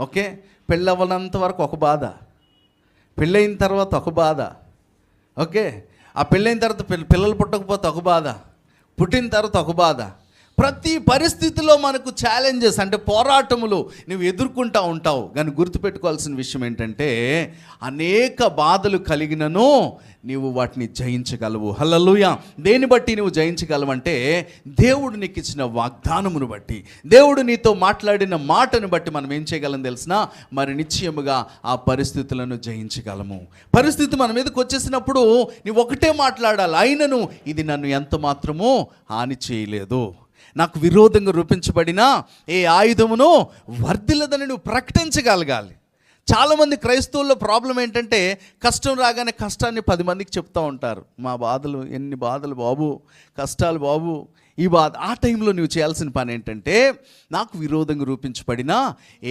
Okay? పెళ్ళవ్వనంత వరకు ఒక బాధ. పెళ్ళైన తర్వాత ఒక బాధ. ఓకే? ఆ పెళ్ళైన తర్వాత పిల్ల- పిల్లలు పుట్టకపోతే ఒక బాధ. పుట్టిన తర్వాత ఒక బాధ. ప్రతి పరిస్థితిలో మనకు ఛాలెంజెస్ అంటే పోరాటములు నువ్వు ఎదుర్కొంటూ ఉంటావు. కానీ గుర్తుపెట్టుకోవాల్సిన విషయం ఏంటంటే అనేక బాధలు కలిగినను నీవు వాటిని జయించగలవు. హలలుయ దేని బట్టి నువ్వు జయించగలవంటే దేవుడు నీకు ఇచ్చిన వాగ్దానమును బట్టి. దేవుడు నీతో మాట్లాడిన మాటను బట్టి మనం ఏం చేయగలం తెలిసిన? మరి నిశ్చయముగా ఆ పరిస్థితులను జయించగలము. పరిస్థితి మన మీదకి వచ్చేసినప్పుడు నీవు ఒకటే మాట్లాడాలి. అయినను ఇది నన్ను ఎంత మాత్రమో హాని చేయలేదు. నాకు విరోధంగా రూపించబడిన ఏ ఆయుధమును వర్ధిల్లదని నువ్వు ప్రకటించగలగాలి. చాలామంది క్రైస్తవుల్లో ప్రాబ్లం ఏంటంటే కష్టం రాగానే కష్టాన్ని పది మందికి చెప్తూ ఉంటారు. మా బాధలు ఎన్ని బాధలు బాబు కష్టాలు బాబు ఈ బాధ. ఆ టైంలో నువ్వు చేయాల్సిన పని ఏంటంటే నాకు విరోధంగా రూపించబడిన ఏ